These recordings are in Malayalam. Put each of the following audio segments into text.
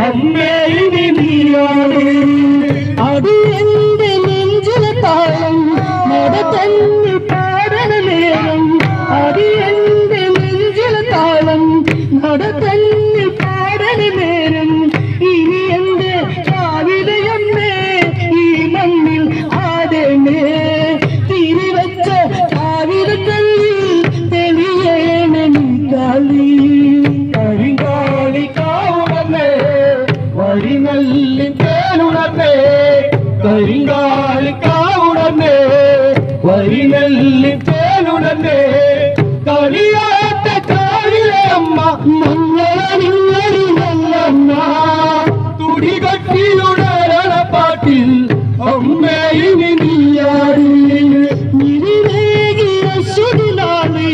അമ്മേ ഇനി നീയാണ് അത് നെഞ്ചിലെ താളം നട തന്നെ പാടണ നേരം താളം നട നല്ലി തേനുണർന്നേ കളിയാത്ത കാളിലെ അമ്മ നല്ലമ്മ തുടി കട്ടിയുണരണ പാട്ടിൽ അമ്മേ ഇനി നീയാടി. സുടിനാളി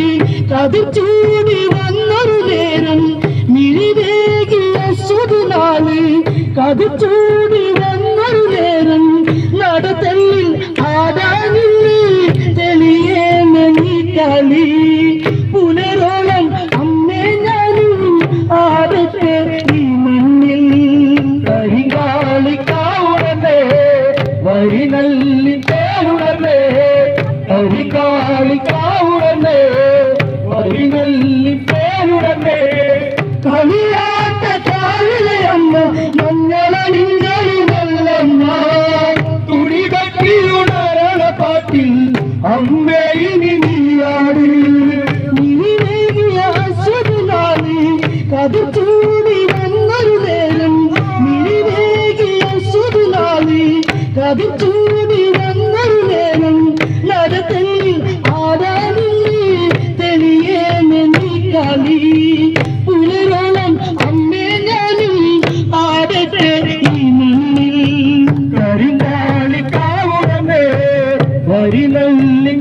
കതിച്ചൂടി വന്നൊരു നേരം. നിരിവേകിയ സുടിനാളി കഥ വന്നൊരു കളി പുനരോളം അമ്മേ ഞാനും ആടത്തെ ഈ മണ്ണിൽ കരിങ്കാളി കാവുണർന്നേ നല്ലി തേടുടമേ കരിങ്കാളി കതിച്ചൂടി വന്നൊരു നേരം നിരിവേകിയ സുടുനാളി കതിച്ചൂടി വന്നൊരു നേരം നടത്തല്ലി ആരാനില്ലേ തെളിയേന നീ കളി പുലരോളം അമ്മേ ഞാനും ആടട്ടെ ഈ മണ്ണിൽ. കരിങ്കാളി കാവുണർന്നേ വരി നല്ലി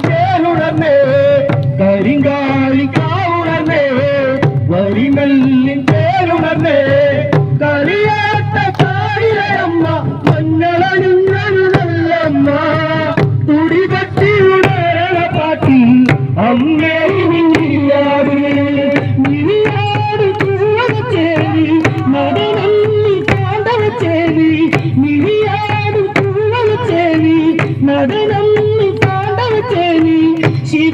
She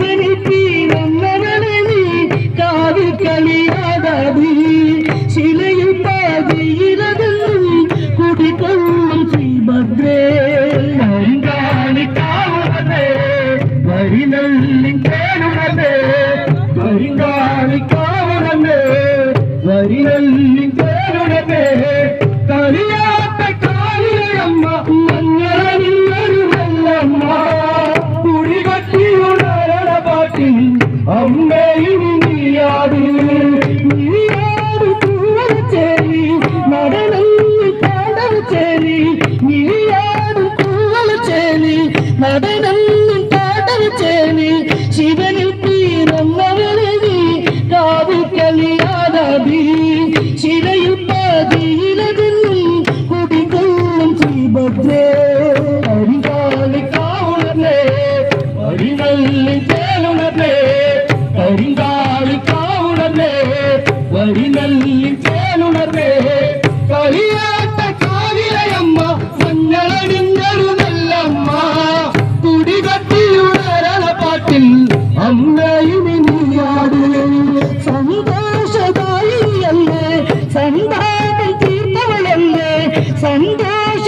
You. ಶ್ರೀ